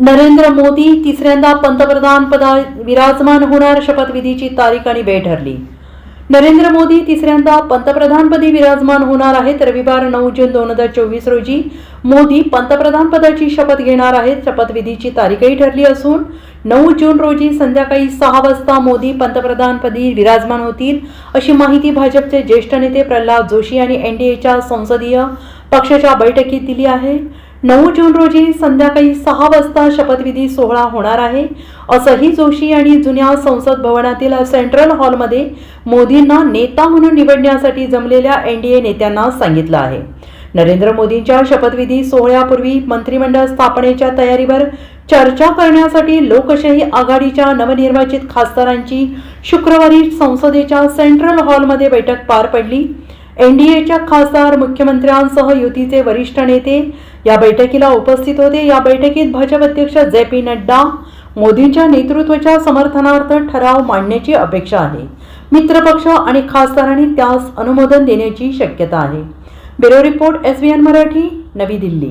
नरेंद्र मोदी तिसऱ्यांदा पंतप्रधान पदा विराजमान होणार शपथविधीची तारीख आणि वेळ ठरली. नरेंद्र मोदी तिसऱ्यांदा पंतप्रधानपदी विराजमान होणार आहेत रविवार नऊ जून दोन हजार चोवीस रोजी. मोदी पंतप्रधानपदाची शपथ घेणार आहेत शपथविधीची तारीखही ठरली असून नऊ जून रोजी संध्याकाळी सहा वाजता मोदी पंतप्रधानपदी विराजमान होतील अशी माहिती भाजपचे ज्येष्ठ नेते प्रल्हाद जोशी आणि एन डी एच्या संसदीय पक्षाच्या बैठकीत दिली आहे. नऊ जून रोजी संध्याकाळी सहा वाजता शपथविधी सोहळा होणार आहे. असंही जोशी आणि जुन्या संसद भवनातील सेंट्रल हॉलमध्ये मोदींना नेता म्हणून निवडण्यासाठी जमलेल्या एन डी ए नेत्यांना सांगितलं आहे. नरेंद्र मोदींच्या शपथविधी सोहळ्यापूर्वी मंत्रिमंडळ स्थापनेच्या तयारीवर चर्चा करण्यासाठी लोकशाही आघाडीच्या नवनिर्वाचित खासदारांची शुक्रवारी संसदेच्या सेंट्रल हॉलमध्ये बैठक पार पडली. एनडीएच्या खासदार मुख्यमंत्र्यांसह युतीचे वरिष्ठ नेते या बैठकीला उपस्थित होते. या बैठकीत भाजप अध्यक्ष जे पी नड्डा मोदींच्या नेतृत्वाच्या समर्थनार्थ ठराव मांडण्याची अपेक्षा आहे. मित्रपक्ष आणि खासदारांनी त्यास अनुमोदन देण्याची शक्यता आहे. ब्युरो रिपोर्ट एस मराठी नवी दिल्ली.